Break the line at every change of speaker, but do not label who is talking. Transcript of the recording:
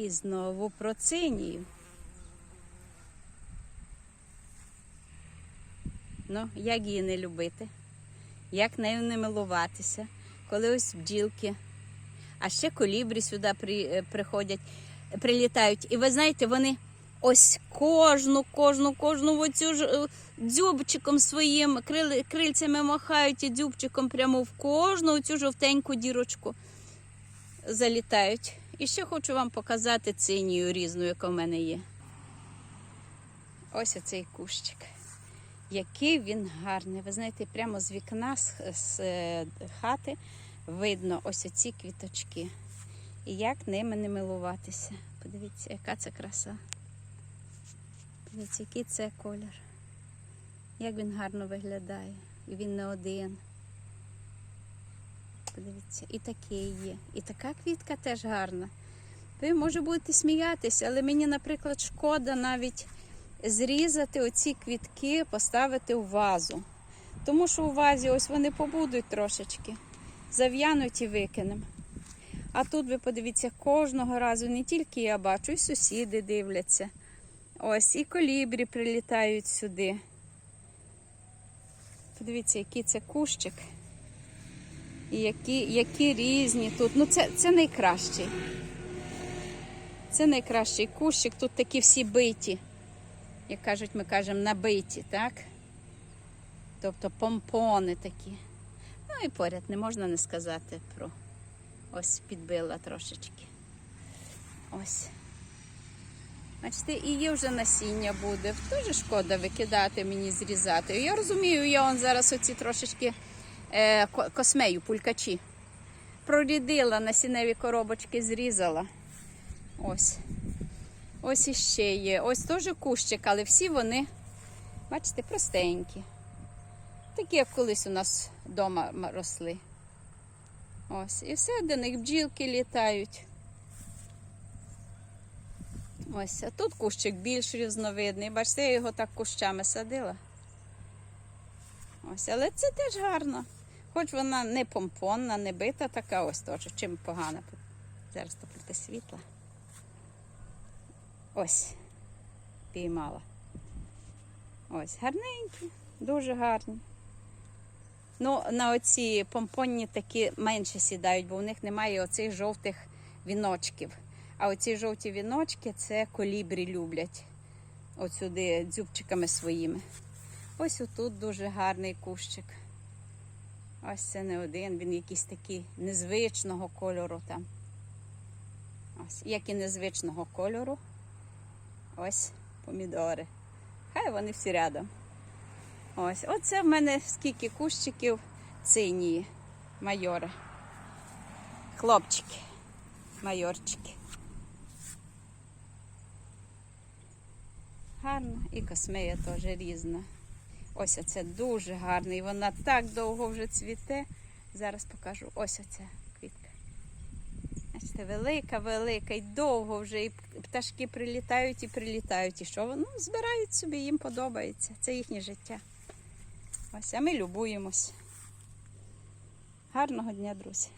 І знову про цинію. Ну, як її не любити? Як нею не милуватися? Коли ось бджілки, а ще колібрі сюди при, е, приходять, прилітають. І ви знаєте, вони ось кожну, кожну, кожну оцю ж е, дзюбчиком своїм крил, крильцями махають і дзюбчиком прямо в кожну цю жовтеньку дірочку залітають. І ще хочу вам показати цинію різну, яка в мене є. Ось оцей кущик. Який він гарний. Ви знаєте, прямо з вікна з, з е, хати видно ось оці квіточки. І як ними не милуватися. Подивіться, яка це краса. Подивіться, який це колір. Як він гарно виглядає. І він не один. Подивіться, і такий є. І така квітка теж гарна. Ви, може, будете сміятися, але мені, наприклад, шкода навіть зрізати оці квітки, поставити в вазу. Тому що у вазі ось вони побудуть трошечки, зав'януть і викинемо. А тут ви подивіться, кожного разу не тільки я бачу, і сусіди дивляться. Ось і колібрі прилітають сюди. Подивіться, який це кущик. І які, які різні тут. Ну, це, це найкращий. Це найкращий кущик. Тут такі всі биті. Як кажуть, ми кажемо набиті, так? Тобто помпони такі. Ну і поряд не можна не сказати про ось підбила трошечки. Ось. Бачите, і є вже насіння буде. Дуже шкода викидати мені зрізати. Я розумію, я он зараз оці трошечки космею, пулькачі. Прорідила насінневі коробочки, зрізала. Ось. Ось іще є. Ось теж кущик, але всі вони, бачите, простенькі. Такі, як колись у нас вдома росли. Ось. І все до них бджілки літають. Ось, а тут кущик більш різновидний. Бачите, я його так кущами садила. Ось, але це теж гарно. Хоч вона не помпонна, не бита, така ось теж. Чим погана. Зараз то проти світла. Ось, піймала. Ось, гарненькі, дуже гарні. Ну, на оці помпонні такі менше сідають, бо у них немає оцих жовтих віночків. А оці жовті віночки це колібрі люблять. Отсюди дзюбчиками своїми. Ось отут дуже гарний кущик. Ось це не один, він якийсь такий незвичного кольору там. Ось, як і незвичного кольору. Ось помідори. Хай вони всі рядом. Ось, оце в мене скільки кущиків цинії майори. Хлопчики, майорчики. Гарно і космея теж різна. Ось оце дуже гарний. Вона так довго вже цвіте. Зараз покажу. Ось оця квітка. Бачите, велика, велика і довго вже. І пташки прилітають і прилітають. І що? Ну, збирають собі, їм подобається. Це їхнє життя. Ось, а ми любуємось. Гарного дня, друзі!